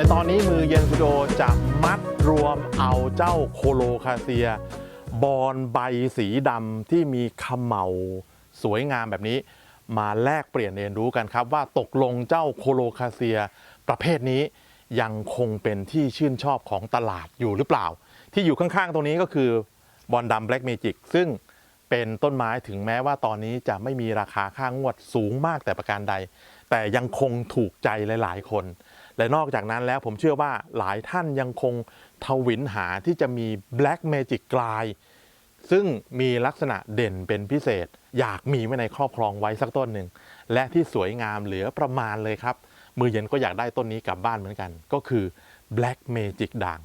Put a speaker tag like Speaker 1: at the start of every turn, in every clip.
Speaker 1: ในตอนนี้มือเย็นสตูดิโอจะมัดรวมเอาเจ้าโคโลคาเซีย บอนใบสีดำที่มีขมเหลาสวยงามแบบนี้ มาแลกเปลี่ยนเรียนรู้กันครับ ว่าตกลงเจ้าโคโลคาเซีย ประเภทนี้ยังคงเป็นที่ชื่นชอบของตลาดอยู่หรือเปล่า ที่อยู่ข้างๆ ตรงนี้ก็คือบอลดำแบล็กเมจิกซึ่งเป็นต้นไม้ถึงแม้ว่าตอนนี้จะไม่มีราคาค่างวดสูงมากแต่ประการใด แต่ยังคงถูกใจหลาย ๆ คน และนอกจากนั้นแล้วผมเชื่อว่าหลายท่านยังคงทวินหาที่จะมี Black Magic กลายซึ่งมีลักษณะเด่นเป็นพิเศษ อยากมีไว้ในครอบครองไว้สักต้นหนึ่ง และที่สวยงามเหลือประมาณเลยครับ มือเย็นก็อยากได้ต้นนี้กลับบ้านเหมือนกัน ก็คือ Black Magic ด่าง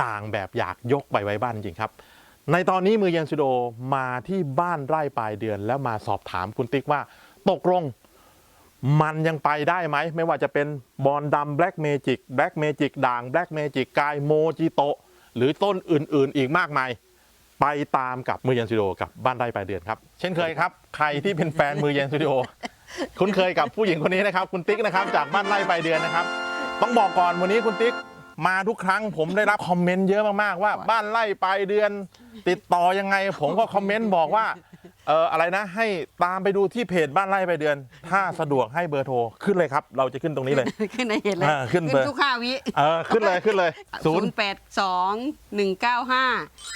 Speaker 1: ด่างแบบอยากยกไปไว้บ้านจริงครับ ในตอนนี้มือเย็นสุโดมาที่บ้านไร่ปลายเดือน แล้วมาสอบถามคุณติ๊กว่า ตกลง มันยังไปได้ไหม ไม่ว่าจะเป็นบอลดำแบล็กเมจิกแบล็กเมจิกด่างแบล็กเมจิกกายโมจิโตหรือต้นอื่นๆ อีกมากมาย ไปตามกับมือเย็นสตูดิโอกับบ้านไร่ปลายเดือนครับ เช่นเคยครับ ใครที่เป็นแฟนมือเย็นสตูดิโอคุ้นเคยกับผู้หญิงคนนี้นะครับ คุณติ๊กนะครับจากบ้านไร่ปลายเดือนนะครับ ต้องบอกก่อนวันนี้คุณติ๊กมาทุกครั้งผมได้รับคอมเมนต์เยอะมากๆว่า บ้านไร่ปลายเดือน ติดต่อยังไง ผมก็คอมเมนต์บอกว่า เอออะไรนะ ให้ตามไปดูที่เพจบ้านไร่ปลายเดือน ถ้าสะดวกให้เบอร์โทรขึ้นเลยครับ เราจะขึ้นตรงนี้เลย
Speaker 2: ขึ้นในเห็นเลย
Speaker 1: อ่าขึ้นเบอร์
Speaker 2: ทุกห้าวิ
Speaker 1: เออขึ้นเลยขึ้นเลยศู
Speaker 2: ศู
Speaker 1: น
Speaker 2: น
Speaker 1: ย์
Speaker 2: ย์แปดสองหนึ่งเก้าห้า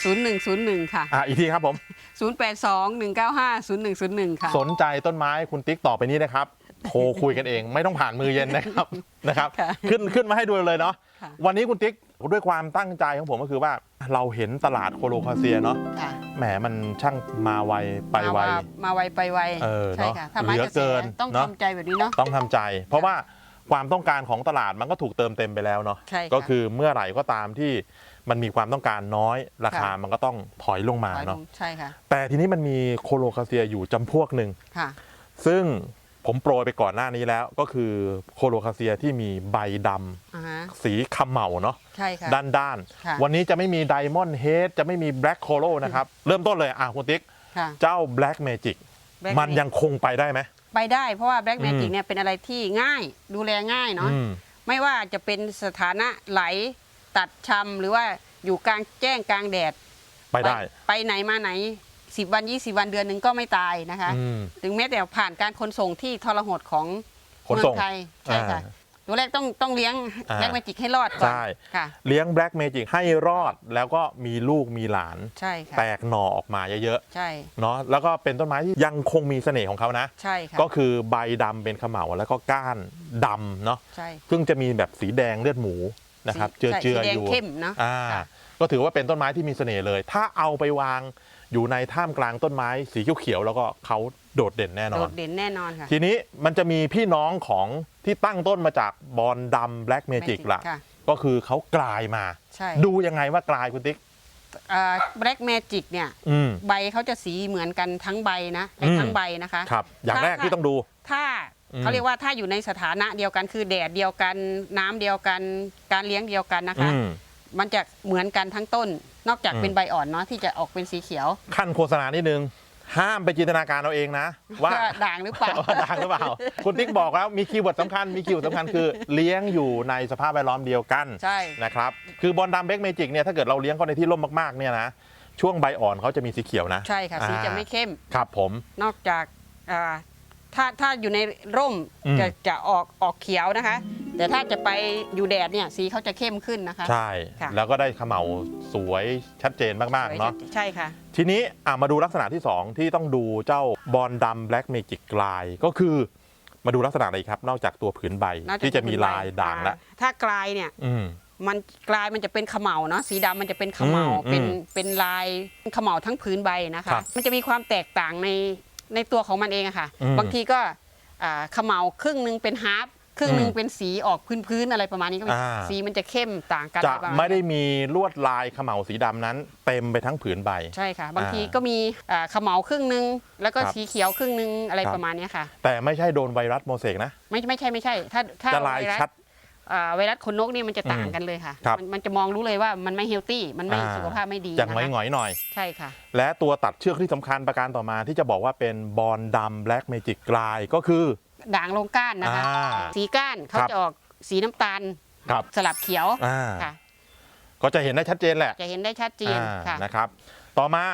Speaker 2: ศูนย์หนึ่งศูนย์หนึ่งค่ะ
Speaker 1: อะอีกทีครับผม
Speaker 2: ศูนย์แปดสองหนึ่งเก้าห้าศูนย์หนึ่งศูนย์หนึ่งค่ะ
Speaker 1: สนใจต้นไม้คุณติ๊กต่อไปนี้นะครับ โทรคุยกันเองไม่ต้องผ่านมือเย็นนะครับนะครับ
Speaker 2: ค่ะ
Speaker 1: ขึ้นขึ้นมาให้ดูเลยเนาะ
Speaker 2: ค่ะ
Speaker 1: วันนี้คุณติ๊ก ด้วยความตั้งใจของผมก็คือว่าเราเห็นตลาดโคโลคาเซียเนาะ
Speaker 2: ค่ะ
Speaker 1: แหมมันช่างมาไวไปไว
Speaker 2: มามาไวไปไว
Speaker 1: เออ
Speaker 2: ใช่
Speaker 1: เนอะ
Speaker 2: ค่ะถ้าไม้
Speaker 1: เหลือก
Speaker 2: ระแส
Speaker 1: เกิน
Speaker 2: ต้อง
Speaker 1: เนอะ
Speaker 2: ทำใจแบบนี้เนาะ
Speaker 1: ต้องทำใจ เพราะว่าความต้องการของตลาดมันก็ถูกเติมเต็มไปแล้วเนาะ
Speaker 2: ใช่ค่ะ
Speaker 1: ก็คือเมื่อไหร่ก็ตามที่มันมีความต้องการน้อย ราคา
Speaker 2: ค่ะ
Speaker 1: มันก็ต้องถอยลงมา
Speaker 2: ถอยล
Speaker 1: เนาะ
Speaker 2: งใช่ค่ะ
Speaker 1: แต่ทีนี้มันมีโคโลคาเซียอยู่จำพวกหนึ่ง
Speaker 2: ค่ะ
Speaker 1: ซึ่ง ผมโปรยไปก่อนหน้านี้แล้ว ก็คือโคโลคาเซียที่มีใบดำ
Speaker 2: อ่าฮะ
Speaker 1: สีขมเหมาเนาะ
Speaker 2: ใช่ค่ะ
Speaker 1: ด้านด้าน
Speaker 2: ค่ะ
Speaker 1: วันนี้จะไม่มีไดมอนด์เฮดจะไม่มีแบล็กโคโลนะครับ เริ่มต้นเลยอะคุณติ๊ก
Speaker 2: ค่ะ
Speaker 1: เจ้า Black Magic
Speaker 2: Black
Speaker 1: มันยังคงไปได้ไหม
Speaker 2: ไปได้เพราะว่าแบล็ก
Speaker 1: อื
Speaker 2: เม
Speaker 1: ม
Speaker 2: จิกเนี่ยเป็นอะไรที่ง่ายดูแลง่ายเนาะ
Speaker 1: อืม
Speaker 2: ไม่ว่าจะเป็นสถานะไหลตัดชำหรือว่าอยู่กลางแจ้งกลางแดด
Speaker 1: ไปได้
Speaker 2: ไปไหนมาไหน 10 วัน 20 วันเดือนหนึ่งก็ไม่ตายนะคะ
Speaker 1: อืม
Speaker 2: ถึงแม้แต่ผ่านการขนส่งที่ทรหดของ
Speaker 1: ขน
Speaker 2: เมือ
Speaker 1: ส่ง
Speaker 2: งไทยใช่ค่ะ
Speaker 1: อ่า
Speaker 2: ตัวแรกต้องต้องเลี้ยง
Speaker 1: อ่า
Speaker 2: แบล็กเมจิกให้รอดก่อน
Speaker 1: ใช่
Speaker 2: ค่ะ
Speaker 1: เลี้ยง Black Magic ให้รอดแล้วก็มีลูกมีหลาน
Speaker 2: ใช่ค่ะ
Speaker 1: แตกหน่อออกมาเยอะ
Speaker 2: ใช่
Speaker 1: ๆเนาะแล้วก็เป็นต้นไม้ที่ยังคงมีเสน่ห์ของเขานะ
Speaker 2: ใช่ค่ะ
Speaker 1: ก็คือใบดำเป็นขมเหลาแล้วก็ก้านดำเนาะ
Speaker 2: ใช่
Speaker 1: ซึ่งจะมีแบบสีแดงเลือดหมูนะครับเจือ
Speaker 2: ใช่
Speaker 1: เจือ
Speaker 2: สีแด
Speaker 1: องยู่
Speaker 2: เข้มเนาะ
Speaker 1: อ่า
Speaker 2: ค่ะ
Speaker 1: ก็ถือว่าเป็นต้นไม้ที่มีเสน่ห์เลย ถ้าเอาไปวาง อยู่ในท่ามกลางต้นไม้สีเขียวๆแล้วก็เขาโดดเด่นแน่น
Speaker 2: โด
Speaker 1: อน
Speaker 2: ดเด่นแน่นอนค่ะ
Speaker 1: ทีนี้มันจะมีพี่น้องของที่ตั้งต้นมาจากบอลดำแบล็กเมจิก
Speaker 2: Magic
Speaker 1: ล่ะ
Speaker 2: ค่ะ
Speaker 1: ก็คือเขากลายมา
Speaker 2: ใช่
Speaker 1: ดูยังไงว่ากลายคุณติ๊ก
Speaker 2: แบล็กเมจิกเนี่ย
Speaker 1: อืม
Speaker 2: ใบเขาจะสีเหมือนกันทั้งใบนะไอ้
Speaker 1: อืม
Speaker 2: ทั้งใบนะคะ
Speaker 1: ครับ อย่าง
Speaker 2: ถ้า
Speaker 1: แรกที่ต้องดู
Speaker 2: ถ้า
Speaker 1: อืม
Speaker 2: เขาเรียกว่าถ้าอยู่ในสถานะเดียวกันคือแดดเดียวกัน น้ำเดียวกัน การเลี้ยงเดียวกันนะคะ
Speaker 1: อืม
Speaker 2: มันจะเหมือนกันทั้งต้น นอกจาก
Speaker 1: อืม
Speaker 2: เป็นใบอ่อนเนาะที่จะออกเป็นสีเขียว
Speaker 1: ขั้นโฆษณานิดนึง ห้ามไปจินตนาการเอาเองนะ ว่า
Speaker 2: ว่าด่างหรือเปล่า
Speaker 1: ว่าดังหรือเปล่า คุณติ๊กบอกแล้วมีคีย์เวิร์ดสำคัญมีคีย์เวิร์ดสำคัญคือเลี้ยงอยู่ในสภาพแวดล้อมเดียวกัน
Speaker 2: ใช่
Speaker 1: นะครับคือบอลดำเบกเมจิกเนี่ยถ้าเกิดเราเลี้ยงเขาในที่ร่มมากๆเนี่ยนะช่วงใบอ่อนเขาจะมีสีเขียวนะ
Speaker 2: ใช่ค่ะสีจะไม่เข้ม
Speaker 1: ครับผม
Speaker 2: นอกจากอ่า ถ้าถ้าอยู่ในร่ม
Speaker 1: อืม
Speaker 2: จะจะออกออกเขียวนะคะ แต่ถ้าจะไปอยู่แดดเนี่ยสีเขาจะเข้มขึ้นนะคะ
Speaker 1: ใช่
Speaker 2: ค่ะ
Speaker 1: แล้วก็ได้เขมเหลาสวยชัดเจนมาก ๆ เนาะ
Speaker 2: ใช่ค่ะ
Speaker 1: ทีนี้อะมาดูลักษณะที่ 2 ที่ต้องดูเจ้าบอลดำแบล็กเมจิกกลายก็คือมาดูลักษณะอะไรครับ นอกจากตัวผืนใบ
Speaker 2: น่า
Speaker 1: ที่จะมี
Speaker 2: เป็นใบ
Speaker 1: ลายด่างละ
Speaker 2: อ่ถ้ากลายเนี่ย
Speaker 1: อืม
Speaker 2: มันกลายมันจะเป็นเขมเหลาเนาะสีดำมันจะเป็นเขมเหลา
Speaker 1: อืม
Speaker 2: เป็น
Speaker 1: อืม
Speaker 2: เป็นลายเขมเหลาทั้งพื้นใบนะ
Speaker 1: ครั
Speaker 2: คะ
Speaker 1: บ
Speaker 2: มันจะมีความแตกต่างใน ในตัวของมันเองอะค่ะ
Speaker 1: อืม
Speaker 2: บางทีก็อ่าเขมเหลาครึ่งหนึ่งเป็นฮาร์ปครึ่งหนึ่ง
Speaker 1: อืม
Speaker 2: เป็นสีออกพื้นๆอะไรประมาณนี้ก็มี
Speaker 1: อ่า
Speaker 2: สีมันจะเข้มต่างกัน
Speaker 1: จะ
Speaker 2: อะรประาณ
Speaker 1: ไม่ได้
Speaker 2: นี้
Speaker 1: มีลวดลายเขมเหลาสีดำนั้น เต็มไปทั้งผืนใบ
Speaker 2: ใช่ค่ะ บางที
Speaker 1: อ่า
Speaker 2: ก็มีอ่าเขมเหลาครึ่งหนึ่งแล้วก็
Speaker 1: ครับ
Speaker 2: สีเขียวครึ่งหนึ่งอะไร
Speaker 1: ครับ
Speaker 2: ประมาณเนี้ยค่ะ
Speaker 1: แต่ไม่ใช่โดนไวรัสโมเสกนะ
Speaker 2: ไม่ไม่ใช่ไม่ใช่ ถ้าถ้า
Speaker 1: จะลาย
Speaker 2: ไวรัส
Speaker 1: ชัด
Speaker 2: อ่าไวรัสขนนกนี่มันจะต่าง
Speaker 1: อืม
Speaker 2: กันเลยค่ะ
Speaker 1: ครับ
Speaker 2: มันมันจะมองรู้เลยว่ามันไม่เฮลตี้มันไม่
Speaker 1: อ่า
Speaker 2: สุขภาพไม่ดี
Speaker 1: อย่าง
Speaker 2: นะ
Speaker 1: หงอย
Speaker 2: คะ
Speaker 1: หงอยๆหน่อย
Speaker 2: ใช่ค่ะ
Speaker 1: และตัวตัดเชือกที่สำคัญประการต่อมาที่จะบอกว่าเป็นบอลดำแบล็กเมจิกกลายก็คือ
Speaker 2: ด่างลงก้านนะคะ
Speaker 1: อ่า
Speaker 2: สีก้านเขา
Speaker 1: ครับ
Speaker 2: จะออกสีน้ำตาล
Speaker 1: ครับ
Speaker 2: สลับเขียว
Speaker 1: อ่า
Speaker 2: ค่ะ
Speaker 1: ก็จะเห็นได้ชัดเจนแหละ
Speaker 2: จะเห็นได้ชัดเจน
Speaker 1: อ่า
Speaker 2: ค่ะ
Speaker 1: นะครับ ต่อมา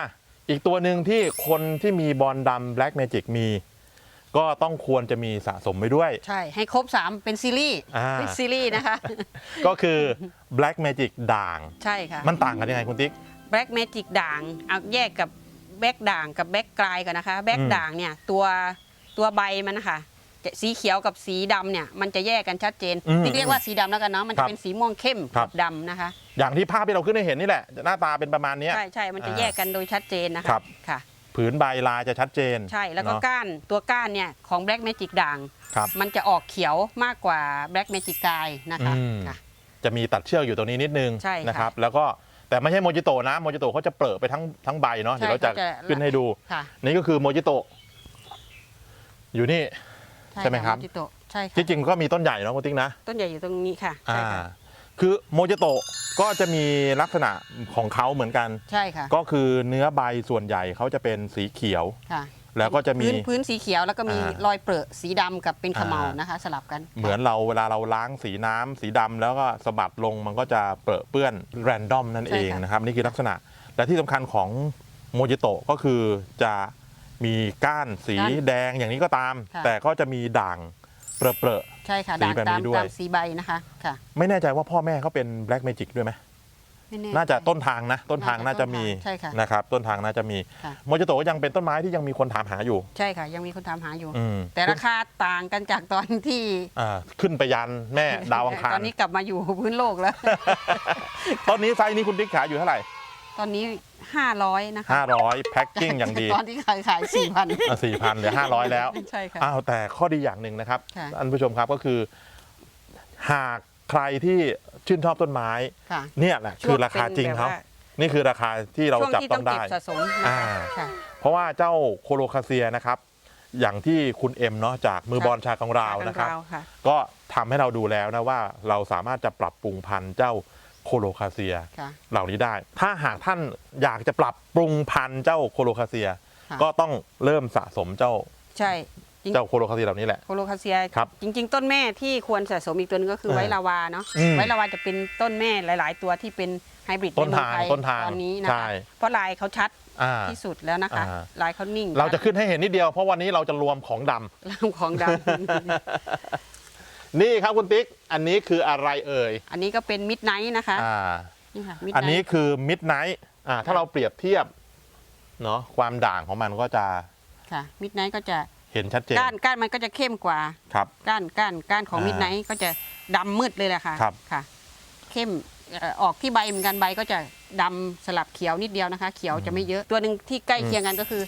Speaker 1: อีกตัวหนึ่งที่คนที่มีบอลดำ Black Magic มีก็ ต้องควรจะมีสะสมไว้ด้วย
Speaker 2: ใช่ ให้ครบ 3 เป็นซีรีส์
Speaker 1: อ่า
Speaker 2: เป็นซีรีส์นะคะ
Speaker 1: ก็คือ Black Magic ด่าง
Speaker 2: ใช่ค่ะ
Speaker 1: มันต่างกันยังไงคุณติ๊ก
Speaker 2: แบล็กเมจิกด่างเอาแยกกับแบ็กด่างกับแบ็กกลายก่อนนะคะ แบ็ก
Speaker 1: อืม
Speaker 2: ด่างเนี่ยตัวตัวใบมันนะคะจะสีเขียวกับสีดำเนี่ยมันจะแยกกันชัดเจน
Speaker 1: อืม
Speaker 2: ที่เรียกว่าสีดำแล้วกันเนาะมัน
Speaker 1: ครั
Speaker 2: จะ
Speaker 1: บ
Speaker 2: เป็นสีม่วงเข้ม
Speaker 1: ครั
Speaker 2: กับ บดำนะคะ
Speaker 1: อย่างที่ภาพที่เราขึ้นให้เห็นนี่แหละ หน้าตาเป็นประมาณเนี้ย
Speaker 2: ใช่ใช่มันจะ
Speaker 1: อ่า
Speaker 2: แยกกันโดยชัดเจนนะ
Speaker 1: ครั
Speaker 2: คะ
Speaker 1: บ
Speaker 2: ค่ะ
Speaker 1: ผืนใบลายจะชัดเจน
Speaker 2: ใช่แล้วก็
Speaker 1: เนอะ
Speaker 2: ก้านตัวก้านเนี่ยของแบล็กเมจิกด่าง
Speaker 1: ครับ
Speaker 2: มันจะออกเขียวมากกว่าแบล็กเมจิกกายนะคะ
Speaker 1: อืม
Speaker 2: ค่ะ
Speaker 1: จะมีตัดเชือกอยู่ตรงนี้นิดนึง
Speaker 2: ใช่ค่ะ
Speaker 1: นะครับ แล้วก็แต่ไม่ใช่โมจิโตะนะโมจิโตะเขาจะเปรอะไปทั้งทั้งใบเนาะ
Speaker 2: ใช่
Speaker 1: เดี๋ยวเราจะ
Speaker 2: เขาจะ
Speaker 1: ขึ้นให้ดู
Speaker 2: ค่ะ
Speaker 1: นี่ก็คือโมจิโตะอยู่นี่ ใช่ไหมครับ
Speaker 2: โมจิโตะใช่ค่ะ
Speaker 1: ที่จริงก็มีต้นใหญ่เนาะคุณติ๊กนะ
Speaker 2: ต้นใหญ่อยู่ตรงนี้ค่ะ
Speaker 1: อ่า
Speaker 2: ใช่ค่ะ
Speaker 1: คือโมจิโตะก็จะมีลักษณะของเขาเหมือนกัน
Speaker 2: ใช่ค่ะ
Speaker 1: ก็คือเนื้อใบส่วนใหญ่เขาจะเป็นสีเขียว
Speaker 2: ค่ะ
Speaker 1: แล้วก็จะมี
Speaker 2: พื้นพื้นสีเขียวแล้วก็มี
Speaker 1: อ่าร
Speaker 2: อยเปรอะสีดำกับเป็นขมเหลา
Speaker 1: อ่าน
Speaker 2: นะคะ สลับกัน
Speaker 1: เหมือนเราเวลาเราล้างสีน้ำสีดำแล้วก็สะบัดลงมันก็จะเปรอะเปื้อนแรนดอมนั่นเองนะครับนี่คือลักษณะ และที่สำคัญของโมจิโตะก็คือจะมีก้านสีแดงอย่างนี้ก็ตาม แต่ก็จะมีด่างเปรอะ
Speaker 2: ใช่ค่ะ
Speaker 1: สี
Speaker 2: ด่าง
Speaker 1: แบบ
Speaker 2: ตาม
Speaker 1: นี้ด้วย
Speaker 2: ตามสีใบนะคะค่ะ
Speaker 1: ๆไม่แน่ใจว่าพ่อแม่เขาเป็นแบล็กเมจิกด้วยไหม
Speaker 2: ไม่แน่า
Speaker 1: จะต้นทางนะ ต้นทางน่า
Speaker 2: น่า
Speaker 1: จะ
Speaker 2: จะ
Speaker 1: มี
Speaker 2: ต้นทางใช่ค่ะ
Speaker 1: นะครับ ต้นทางน่าจะมี
Speaker 2: ค่ะ
Speaker 1: โมจิโตะก็ยังเป็นต้นไม้ที่ยังมีคนถามหาอยู่
Speaker 2: ใช่ค่ะ ยังมีคนถามหาอยู่
Speaker 1: อืม
Speaker 2: แต่ราคาต่างกันจากตอนที่
Speaker 1: อ่าขึ้นไปยันแม่ดาวอังคาร
Speaker 2: ตอนนี้กลับมาอยู่พื้นโลกแล้ว
Speaker 1: ตอนนี้ไซส์นี้คุณติ๊กขายอยู่เท่าไหร่
Speaker 2: ตอนนี้ 500 นะคะ
Speaker 1: 500 แพ็คกิ้งอย่างดี
Speaker 2: ตอนที่ขายขาย4,000
Speaker 1: สี่พันเหลือ500 แล้ว
Speaker 2: ใช่ค่ะ
Speaker 1: อ้าวแต่ข้อดีอย่างหนึ่งนะครับ
Speaker 2: ค่ะ
Speaker 1: ท่านผู้ชมครับก็คือ หากใครที่ชื่นชอบต้นไม้
Speaker 2: ค่ะ
Speaker 1: เนี่ยแหละคือราคาจริงเขา
Speaker 2: ช่วป็นแบบว่
Speaker 1: นี่คือราคาที่เรา
Speaker 2: ช่วง
Speaker 1: จับ
Speaker 2: ที่
Speaker 1: ต้
Speaker 2: ต้
Speaker 1: อ
Speaker 2: องง
Speaker 1: ได้
Speaker 2: เก็บสะสมนะคะ
Speaker 1: อ่า
Speaker 2: ค่ะ
Speaker 1: เพราะว่าเจ้าโคโลคาเซียนะครับ อย่างที่คุณเอ็มเนาะจากมือบอลชาของเรานะครับ
Speaker 2: ชากัค่ะ
Speaker 1: ก็ทำให้เราดูแล้วนะว่าเราสามารถจะปรับปรุงพันธุ์เจ้า โคโลคาเซีย
Speaker 2: ค่ะ
Speaker 1: เหล่านี้ได้ ถ้าหากท่านอยากจะปรับปรุงพันธุ์เจ้าโคโลคาเซีย
Speaker 2: ค่ะ
Speaker 1: ก็ต้องเริ่มสะสมเจ้า
Speaker 2: ใช่จริง
Speaker 1: เจ้าโคโลคาเซียเหล่านี้แหละ
Speaker 2: โคโลคาเซีย
Speaker 1: ครับ
Speaker 2: จริง ๆ ต้นแม่ที่ควรสะสมอีกตัวหนึงก็คือ
Speaker 1: เออ
Speaker 2: ไวท์ลาวาเนาะ
Speaker 1: อืม
Speaker 2: ไวท์ลาวาจะเป็นต้นแม่หลาย ๆ ตัวที่เป็นไฮบริด
Speaker 1: ต้น
Speaker 2: ใเมือ
Speaker 1: ทาง
Speaker 2: ไทย
Speaker 1: ต้นทาง
Speaker 2: ตอนนี้นะ
Speaker 1: ใช่
Speaker 2: คะเพราะลายเขาชัด
Speaker 1: อ่า
Speaker 2: ที่สุดแล้วนะคะ
Speaker 1: อ่า
Speaker 2: ลายเขานิ่ง
Speaker 1: เราจะขึ้นให้เห็นนิดเดียวเพราะวันนี้เราจะรวมของดำ
Speaker 2: ลำของด
Speaker 1: นี่ครับคุณติ๊ก อันนี้คืออะไรเอ่ยำ
Speaker 2: อันนี้ก็เป็นมิดไนท์นะคะ
Speaker 1: อ่า
Speaker 2: นี่ค่ะมิด
Speaker 1: อัน
Speaker 2: ไน
Speaker 1: นี้
Speaker 2: ท์
Speaker 1: คือมิดไนท์อ่า ถ้าเราเปรียบเทียบเนาะความด่างของมันก็จะ
Speaker 2: ค่ะมิดไนท์ก็จะ
Speaker 1: เห็นชัดเจน
Speaker 2: ก้านก้านมันก็จะเข้มกว่า
Speaker 1: ครับ
Speaker 2: ก้านก้านก้านของ
Speaker 1: อ่ามิ
Speaker 2: มิดไนท์ก็จะดำมืดเลยแหละค่ะ
Speaker 1: ครับ
Speaker 2: ค่ะ เข้มเอ่อออกที่ใบเหมือนกันใบก็จะดำสลับเขียวนิดเดียวนะคะ เขียวจะไม่เยอะตัวหนึ่งที่ใกล้เคียงกันก็คือ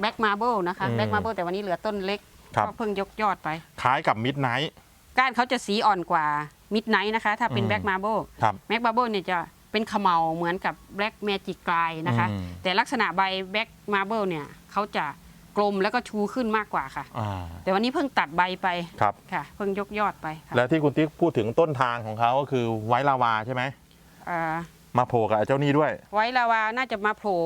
Speaker 2: แบ็กมา b บ e นะคะ
Speaker 1: อืม
Speaker 2: แบ็กมา b บ e แต่วันนี้เหลือต้นเล็ก
Speaker 1: ครับ
Speaker 2: ก็เพิ่งยกยอดไป
Speaker 1: คล้ายกับมิดไนท์
Speaker 2: ก้านเขาจะสีอ่อนกว่ามิดไนท์นะคะ ถ้าเป็น
Speaker 1: อืม
Speaker 2: แบ็กมา b บ e
Speaker 1: ครับ
Speaker 2: แบ็กมา b บ e เนี่ยจะเป็นเขมเหลาเหมือนกับแบล็กแมจิกกลายนะคะ
Speaker 1: อืม
Speaker 2: แต่ลักษณะใบแบ็กมา b บ e เนี่ยเขาจะกลมแล้วก็ชูขึ้นมากกว่าค่ะ
Speaker 1: อ่า
Speaker 2: แต่วันนี้เพิ่งตัดใบไป
Speaker 1: ครับ
Speaker 2: ค่ะ เพิ่งยกยอดไปค่ะ
Speaker 1: และที่คุณติ๊กพูดถึงต้นทางของเขาก็คือไวท์ลาวาใช่ไหม
Speaker 2: อ่า
Speaker 1: มาโผล่กับไอ้เจ้านี่ด้วย
Speaker 2: ไว้ลาวาน่าจะมาโผล่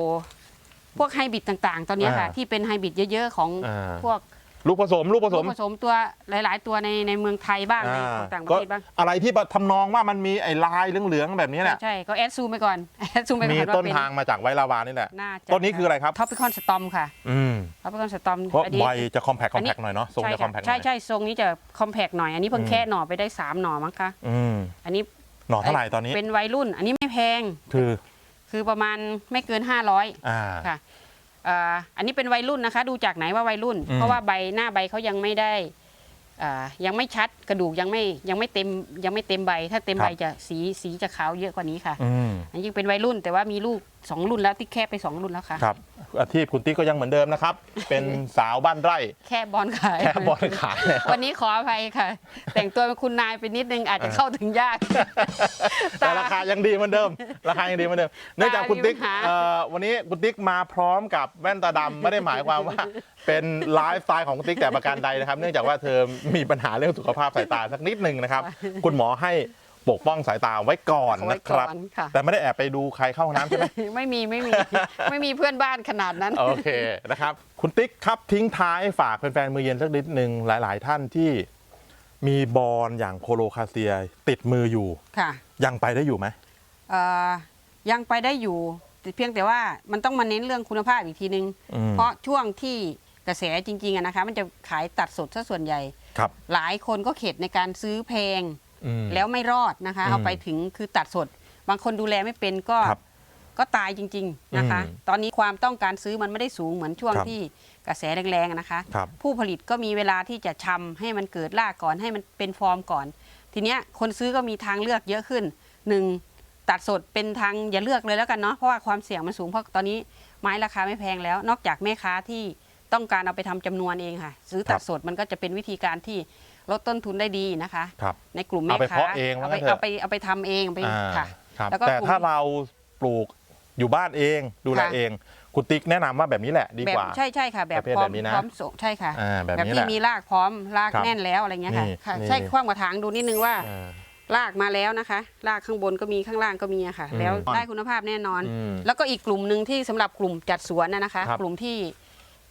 Speaker 2: พวกไฮบริดต่างๆ ตอนเนี้ยค่ะ
Speaker 1: อ่า
Speaker 2: ที่เป็นไฮบริดเยอะๆของ
Speaker 1: อ่า
Speaker 2: พวก
Speaker 1: ลูกผสมลูกผส
Speaker 2: ลู
Speaker 1: ม
Speaker 2: กผสมตัวหลาย ๆ ตัวในในเมืองไทยบ้างใน
Speaker 1: อ่า
Speaker 2: ของต่างประ
Speaker 1: ก็
Speaker 2: เทศบ้าง
Speaker 1: อะไรที่ทำนองว่ามันมีไอ้ลายเหลืองๆแบบนี้แหละ
Speaker 2: ใช่ก็แอดซูมไปก่อนแอดซูมไปก่อน
Speaker 1: มี
Speaker 2: ว่า
Speaker 1: ต้น
Speaker 2: เป็น
Speaker 1: ทางมาจากไวท์ลาวานี่แหละ
Speaker 2: น่าจะ
Speaker 1: ต้นนี้คืออะไรครับ
Speaker 2: ท็อปปิคอนสตอมค่ะ
Speaker 1: อืม
Speaker 2: ท็อปปิคอนสตอม
Speaker 1: เพราะใบจะคอมแพคคอมแพคหน่อยเนาะทรง
Speaker 2: ใช่
Speaker 1: จะคอ
Speaker 2: ค่ะ
Speaker 1: มแพคหน่
Speaker 2: ใช่
Speaker 1: อย
Speaker 2: ใช่ทรงนี้จะคอมแพกหน่อยอันนี้เพิ่ง
Speaker 1: อืม
Speaker 2: แค่หน่อไปได้สามหน่อมั้งคะ
Speaker 1: อืม
Speaker 2: อันนี้
Speaker 1: หน่อเท่าไหร่ตอนนี้
Speaker 2: เป็นวัยรุ่น อันนี้ไม่แพง
Speaker 1: คือ
Speaker 2: คือประมาณไม่เกิน 500
Speaker 1: อ่า
Speaker 2: ค่ะ อ่าอันนี้เป็นวัยรุ่นนะคะ ดูจากไหนว่าวัยรุ่น
Speaker 1: อืม
Speaker 2: เพราะว่าใบหน้าใบเขายังไม่ได้อ่ายังไม่ชัดกระดูกยังไม่ยังไม่เต็มยังไม่เต็มใบ ถ้าเต็มใบจะสีสีจะขาวเยอะกว่านี้ค่ะ
Speaker 1: อืม
Speaker 2: อันนี้ยังเป็นวัยรุ่นแต่ว่ามีลูกสองรุ่นแล้วที่แค่ไปสองรุ่นแล้วค่ะ
Speaker 1: ครับอาชีพคุณติ๊กก็ยังเหมือนเดิมนะครับ เป็นสาวบ้านไร่
Speaker 2: แค่บอลขาย
Speaker 1: แค่บอลขายแล้ว
Speaker 2: วันนี้ขออภัยค่ะ แต่งตัวเป็นคุณนายไปนิดนึงอาจจะเข้าถึงยาก
Speaker 1: แต่ราคายังดีเหมือนเดิม ราคายังดีเหมือนเดิม เนื่องจากคุณติ๊ก
Speaker 2: มีปัญหา
Speaker 1: เอ่อวันนี้คุณติ๊กมาพร้อมกับแว่นตาดำไม่ได้หมายความว่า เป็นไลฟ์สไตล์ของคุณติ๊กแต่ประการใดนะครับ เนื่องจากว่าเธอมีปัญหาเรื่องสุขภาพสายตาสักนิดหนึ่งนะครับ คุณหมอให้ ปกป้องสายตาไว้ก่อน
Speaker 2: เอาไว้
Speaker 1: นะครับ
Speaker 2: ก่อนค่ะ
Speaker 1: แต่ไม่ได้แอบไปดูใครเข้าห้องน้ำใช่ไหม
Speaker 2: ไม่มีไม่มี ไม่มีเพื่อนบ้านขนาดนั้น
Speaker 1: โอเคนะครับ คุณติ๊กครับทิ้งท้ายฝากแฟนๆมือเย็นสักนิดหนึ่งหลาย ๆ ท่านที่มีบอลอย่างโคโลคาเซียติดมืออยู่
Speaker 2: ค่ะ
Speaker 1: ยังไปได้อยู่ไหม
Speaker 2: เอ่อยังไปได้อยู่แต่เพียงแต่ว่ามันต้องมาเน้นเรื่องคุณภาพอีกทีนึง
Speaker 1: อืม
Speaker 2: เพราะช่วงที่กระแสจริงๆอะนะคะ มันจะขายตัดสดซะส่วนใหญ่
Speaker 1: ครับ
Speaker 2: หลายคนก็เข็ดในการซื้อแพง
Speaker 1: อืม
Speaker 2: แล้วไม่รอดนะคะ
Speaker 1: อืม
Speaker 2: เอาไปถึงคือตัดสด บางคนดูแลไม่เป็นก็
Speaker 1: ครับ
Speaker 2: ก็ตายจริง ๆนะคะ
Speaker 1: อืม
Speaker 2: ตอนนี้ความต้องการซื้อมันไม่ได้สูงเหมือนช่วง
Speaker 1: ครับ
Speaker 2: ที่กระแสแรงๆอะนะคะ
Speaker 1: ครับ
Speaker 2: ผู้ผลิตก็มีเวลาที่จะชำให้มันเกิดรากก่อนให้มันเป็นฟอร์มก่อน ทีเนี้ยคนซื้อก็มีทางเลือกเยอะขึ้นหนึ่งตัดสดเป็นทางอย่าเลือกเลยแล้วกันเนาะเพราะว่าความเสี่ยงมันสูงเพราะตอนนี้ไม้ราคาไม่แพงแล้ว นอกจากแม่ค้าที่ต้องการเอาไปทำจำนวนเองค่ะ ซื้อตัดสดมันก็จะเป็นวิธีการที่ ลดต้นทุนได้ดีนะคะ
Speaker 1: ครับ
Speaker 2: ในกลุ่มแม่
Speaker 1: เอาไป
Speaker 2: ค้า
Speaker 1: เพาะเองว่า
Speaker 2: เอาไป
Speaker 1: งั้นเถอะ
Speaker 2: เอาไปเอาไปทำเองไป
Speaker 1: อ่า
Speaker 2: ค่ะ
Speaker 1: ครับ
Speaker 2: แล้วก็
Speaker 1: แต่
Speaker 2: กลุ่ม
Speaker 1: ถ้าเราปลูกอยู่บ้านเอง ดูแล
Speaker 2: ค่ะ
Speaker 1: เองคุณติ๊กแนะนำว่าแบบนี้แหละดี
Speaker 2: แบบ
Speaker 1: กว่า
Speaker 2: ใช่ใช่ค่ะ แบบ
Speaker 1: ประเภท
Speaker 2: พร้อ
Speaker 1: แบ
Speaker 2: ม
Speaker 1: บนี้นะ
Speaker 2: พร้อมส่งใช่ค่ะ
Speaker 1: อ่าแบบ
Speaker 2: แบบ
Speaker 1: นี้แห
Speaker 2: ที่
Speaker 1: ละ
Speaker 2: มีรากพร้อมราก
Speaker 1: ครับ
Speaker 2: แน่นแล้วอะไรเงี้ยค่ะ
Speaker 1: นี่
Speaker 2: ค่ะ
Speaker 1: นี่
Speaker 2: ใช่คว้างกระถางดูนิดนึงว่า
Speaker 1: อ่า
Speaker 2: รากมาแล้วนะคะรากข้างบนก็มีข้างล่างก็มีอะค่ะ
Speaker 1: อืม
Speaker 2: แล้วได้คุณภาพแน่นอน
Speaker 1: อืม
Speaker 2: แล้วก็อีกกลุ่มหนึ่งที่สำหรับกลุ่มจัดสวนนะนะคะ
Speaker 1: ครับ
Speaker 2: กลุ่มที่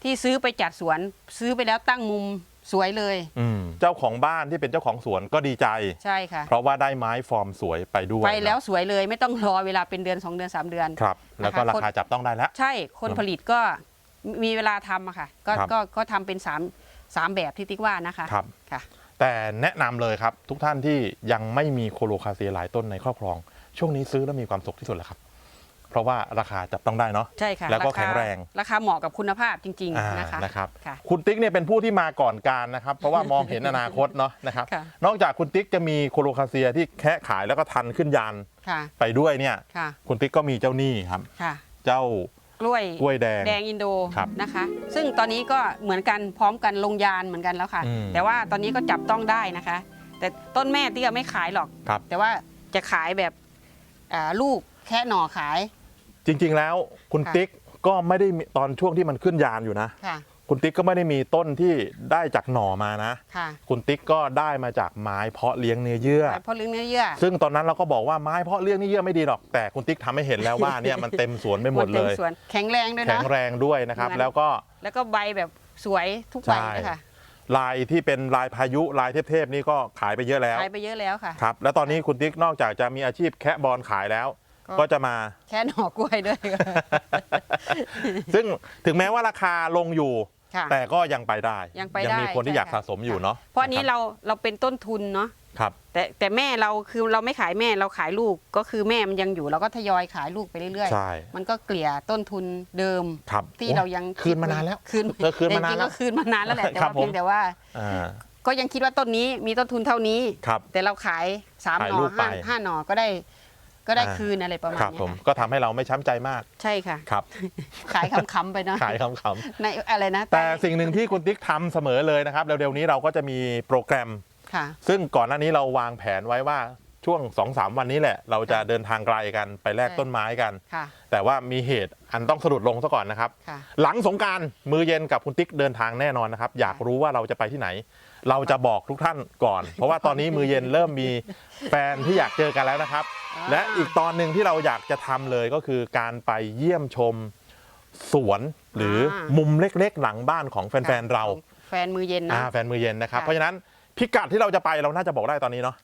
Speaker 2: ที่ซื้อไปจัดสวน ซื้อไปแล้วตั้งมุม สวยเลย
Speaker 1: อืมเจ้าของบ้านที่เป็นเจ้าของสวนก็ดีใจ
Speaker 2: ใช่ค่ะ
Speaker 1: เพราะว่าได้ไม้ฟอร์มสวยไปด้วย
Speaker 2: ไปแล้วสวยเลยไม่ต้องรอเวลาเป็นเดือน 2 เดือน 3 เดือน
Speaker 1: ครับ แล้วก็
Speaker 2: นะคะ
Speaker 1: ราคาจับต้องได้แล้ว
Speaker 2: ใช่คนผลิตก็มีเวลาทำอะค่ะ ก็
Speaker 1: ครับ
Speaker 2: ก็ก็ทำเป็น3 3แบบที่ติ๊กว่านะคะ
Speaker 1: ครับ
Speaker 2: ค่ะ
Speaker 1: แต่แนะนำเลยครับ ทุกท่านที่ยังไม่มีโคโลคาเซียหลายต้นในครอบครอง ช่วงนี้ซื้อแล้วมีความสุขที่สุดแล้วครับ เพราะว่าราคาจับต้องได้เนาะ
Speaker 2: ใช่ค่ะ
Speaker 1: แล้วก็า
Speaker 2: คา
Speaker 1: แข็งแรง
Speaker 2: ราคาเหมาะกับคุณภาพจริง
Speaker 1: อ่า
Speaker 2: ๆนะคะ
Speaker 1: นะครับ
Speaker 2: ค่ะ
Speaker 1: คุณติ๊กเนี่ยเป็นผู้ที่มาก่อนการนะครับ เพราะว่ามองเห็นอนาคตเนาะนะครับ
Speaker 2: ค่ะ
Speaker 1: นอกจากคุณติ๊กจะมีโคโลคาเซียที่แคะขายแล้วก็ทันขึ้นยาน
Speaker 2: ค่ะ
Speaker 1: ไปด้วยเนี่ย
Speaker 2: ค่ะ
Speaker 1: คุณติ๊กก็มีเจ้าหนี้ครับ
Speaker 2: ค่ะ
Speaker 1: เจ้า
Speaker 2: กล้วย
Speaker 1: กล้วยแดง
Speaker 2: แดงอินโด
Speaker 1: ครับ
Speaker 2: นะคะ ซึ่งตอนนี้ก็เหมือนกันพร้อมกันลงยานเหมือนกันแล้วค่ะ
Speaker 1: อืม
Speaker 2: แต่ว่าตอนนี้ก็จับต้องได้นะคะ แต่ต้นแม่ที่ไม่ขายหรอก
Speaker 1: ครับ
Speaker 2: แต่ว่าจะขายแบบอ่าลูกแค่หน่อขาย
Speaker 1: จริง ๆ แล้วคุณ
Speaker 2: ค่ะ
Speaker 1: ติ๊กก็ไม่ได้มีตอนช่วงที่มันขึ้นยานอยู่นะ
Speaker 2: ค่ะ
Speaker 1: คุณติ๊กก็ไม่ได้มีต้นที่ได้จากหน่อมานะ
Speaker 2: ค่ะ
Speaker 1: คุณติ๊กก็ได้มาจากไม้เพาะเลี้ยงเนื้อเยื่อ
Speaker 2: ขายเพราะเลี้ยงเนื้อเยื่อ
Speaker 1: ซึ่งตอนนั้นเราก็บอกว่าไม้เพาะเลี้ยงเนื้อเยื่อไม่ดีหรอกแต่คุณติ๊กทำให้เห็นแล้วว่าเนี่ยมันเต็มสวนไปหมดเลย
Speaker 2: นต็สวนแข็งแรงด้วย
Speaker 1: แข็
Speaker 2: นะ
Speaker 1: งแรงด้วยนะครับ
Speaker 2: เหมือน
Speaker 1: แล้วก็
Speaker 2: แล้วก็ใบแบบสวยทุกใบ
Speaker 1: ใช่
Speaker 2: เลยค่ะ
Speaker 1: ลายที่เป็นลายพายุลายเทพๆนี่ก็ขายไปเยอะแล้ว
Speaker 2: ขายไปเยอะแล้วค่ะ
Speaker 1: ครับ แล้วตอนนี้คุณติ๊กนอกจากจะมีอาชีพแคะบอลขายแล้ว
Speaker 2: ก็
Speaker 1: ก็จะมา
Speaker 2: แค่หน่อกล้วยด้วย
Speaker 1: ซึ่งถึงแม้ว่าราคาลงอยู่
Speaker 2: ค่ะ
Speaker 1: แต่ก็ยังไปได้
Speaker 2: ยังไปได้
Speaker 1: มีคนที่
Speaker 2: ใช่
Speaker 1: อยาก
Speaker 2: ค่ะ
Speaker 1: สะสมอยู่เนาะ
Speaker 2: เพราะอันนี้
Speaker 1: คบ
Speaker 2: เราเราเป็นต้นทุนเนาะ
Speaker 1: ครับ
Speaker 2: แต่แต่แม่เราคือเราไม่ขายแม่เราขายลูกก็คือแม่มันยังอยู่เราก็ทยอยขายลูกไปเรื่อย
Speaker 1: ใช่
Speaker 2: ๆ มันก็เกลี่ยต้นทุนเดิม
Speaker 1: ครับ
Speaker 2: ที่
Speaker 1: โอ้
Speaker 2: เรายัง
Speaker 1: คืนมานานแล้ว
Speaker 2: คืน
Speaker 1: เออคืนมานาน
Speaker 2: จริงๆ
Speaker 1: แล้ว
Speaker 2: ก็คืนมานานแล้วแหละแต่
Speaker 1: ครั
Speaker 2: ว่า
Speaker 1: บผม
Speaker 2: เพียงแต่ว่า
Speaker 1: อ่า
Speaker 2: ก็ยังคิดว่าต้นนี้มีต้นทุนเท่านี้
Speaker 1: ครับ
Speaker 2: แต่เราขายสาม
Speaker 1: ขาย
Speaker 2: หน่อ
Speaker 1: ลูกไป
Speaker 2: ห้าห้าหน่อก็ได้ ก็ได้
Speaker 1: อ่า
Speaker 2: คืนอะไรประมาณ
Speaker 1: ครับ
Speaker 2: เนี้
Speaker 1: ผม
Speaker 2: ยค่ะ
Speaker 1: ก็ทำให้เราไม่ช้ำใจมาก
Speaker 2: ใช่ค่ะ
Speaker 1: ครับ
Speaker 2: ขายคำๆไปเนาะ
Speaker 1: ขายคำๆ
Speaker 2: ในอะไรนะ
Speaker 1: แต่สิ่งหนึ่งที่คุณติ๊กทำเสมอเลยนะครับ เร็วๆนี้เราก็จะมีโปรแกรม
Speaker 2: ค่ะ
Speaker 1: ซึ่งก่อนหน้านี้เราวางแผนไว้ว่าช่วง2-3วันนี้แหละ เราจะเดินทางไกลกันไปแลก
Speaker 2: ใช่
Speaker 1: ต้นไม้กัน
Speaker 2: ค่ะ
Speaker 1: แต่ว่ามีเหตุอันต้องสะดุดลงซะก่อนนะครับ
Speaker 2: ค่ะ
Speaker 1: หลังสงกรารมือเย็นกับคุณติ๊กเดินทางแน่นอนนะครับ อยากรู้ว่าเราจะไปที่ไหน เราจะบอกทุกท่านก่อน เพราะว่าตอนนี้มือเย็นเริ่มมีแฟนที่อยากเจอกันแล้วนะครับ
Speaker 2: อ่า
Speaker 1: และอีกตอนหนึ่งที่เราอยากจะทำเลยก็คือการไปเยี่ยมชมสวนหรืออามุมเล็กๆ หลังบ้านของแฟนๆเรา
Speaker 2: แฟนมือเย็น
Speaker 1: อ่า
Speaker 2: นะ
Speaker 1: แฟนมือเย็นนะครับ
Speaker 2: ค่ะ
Speaker 1: เพราะฉะนั้นพิกัดที่เราจะไปเราน่าจะบอกได้ตอนนี้เนาะ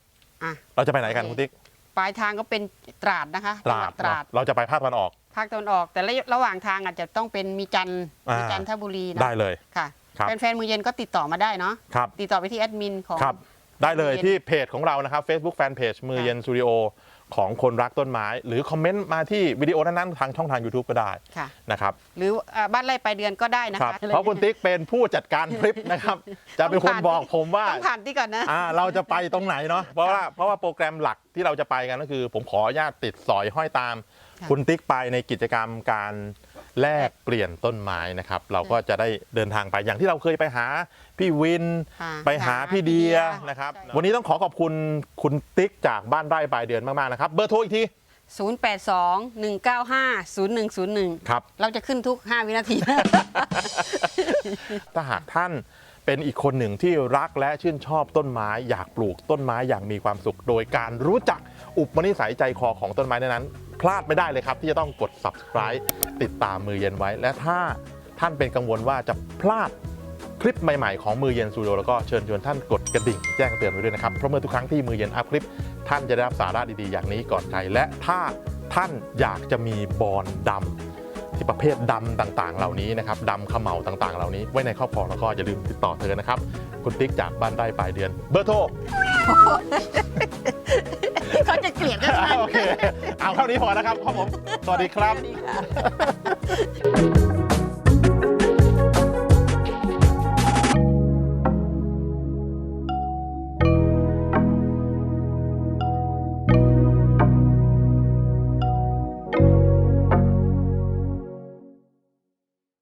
Speaker 2: อะ
Speaker 1: เราจะไปไหนกันคุณติ๊ก
Speaker 2: ปลายทางก็เป็นตราดนะคะ
Speaker 1: ตราด
Speaker 2: จังหวัตราด
Speaker 1: เนอะเราจะไปภาคตะวันออก
Speaker 2: ภาคตะวันออก แต่ระระหว่างทางอาจจะต้องเป็นมีจันทร์
Speaker 1: อ่า มี
Speaker 2: มีจันทบุรีนะ
Speaker 1: ได้เลย
Speaker 2: ค่ะ
Speaker 1: ครับ
Speaker 2: แฟนๆมือเย็นก็ติดต่อมาได้เนาะ
Speaker 1: ครับ
Speaker 2: ติดต่อไปที่แอดมินของ
Speaker 1: ครับได้เลย
Speaker 2: มือเย็น
Speaker 1: ที่เพจของเรานะครับ Facebook Fanpage มือเย็นสตูดิโอของคนรักต้นไม้ หรือคอมเมนต์มาที่วิดีโอนั้นๆทางช่องทาง YouTube ก็ได้
Speaker 2: ค่ะ
Speaker 1: นะครับ
Speaker 2: หรืออ่าบ้านไร่ปลายเดือนก็ได้นะ
Speaker 1: ครั
Speaker 2: คะ
Speaker 1: บเพราะคุณติ๊กเป็นผู้จัดการทริปนะครับ จะเป็นคนบอกผมว่า
Speaker 2: ต้องผ่านที่ก่อนนะ
Speaker 1: อ่าเราจะไปตรงไหนเนาะเพราะว่าเพราะว่าโปรแกรมหลักที่เราจะไปกันก็คือ ผมขออนุญาตติดสอยห้อยตาม
Speaker 2: ค่ะ
Speaker 1: คุณติ๊กไปในกิจกรรมการ แลกเปลี่ยนต้นไม้นะครับ เราก็จะได้เดินทางไปอย่างที่เราเคยไปหาพี่วิน
Speaker 2: ค่ะ
Speaker 1: ไปหาพี่เดียนะครับ
Speaker 2: ใช่
Speaker 1: วันนี้ต้องขอขอบคุณคุณติ๊กจากบ้านไร่ปลายเดือนมากๆนะครับ เบอร์โทรอีกที
Speaker 2: 082 195 0101
Speaker 1: ครับ
Speaker 2: เราจะขึ้นทุก 5 วินาที
Speaker 1: ถ้าหากท่าน เป็นอีกคนหนึ่งที่รักและชื่นชอบต้นไม้อยากปลูกต้นไม้อย่างมีความสุข โดยการรู้จักอุปนิสัยใจคอของต้นไม้นั้นๆพลาดไม่ได้เลยครับ ที่จะต้องกด subscribe ติดตามมือเย็นไว้ และถ้าท่านเป็นกังวลว่าจะพลาดคลิปใหม่ๆของมือเย็นสตูดิโอแล้วก็เชิญชวนท่านกดกระดิ่งแจ้งเตือนไว้ด้วยนะครับเพราะเมื่อทุกครั้งที่มือเย็นอัพคลิป ท่านจะได้รับสาระดีๆอย่างนี้ก่อนใครและถ้าท่านอยากจะมีบอลดำ ที่ประเภทดำต่างๆ เหล่านี้นะครับดำเขม่าต่างๆ เหล่านี้ไว้ในครอบครองแล้วก็อย่าลืมติดต่อเธอนะครับ คุณติ๊กจากบ้านได้ปลายเดือน เบอร์โทร
Speaker 2: เขาจะเกลียดกันไหม
Speaker 1: โอเคเอาเท่านี้พอนะครับครับผมสวัสดีครับ
Speaker 2: สวัสดีค่ะ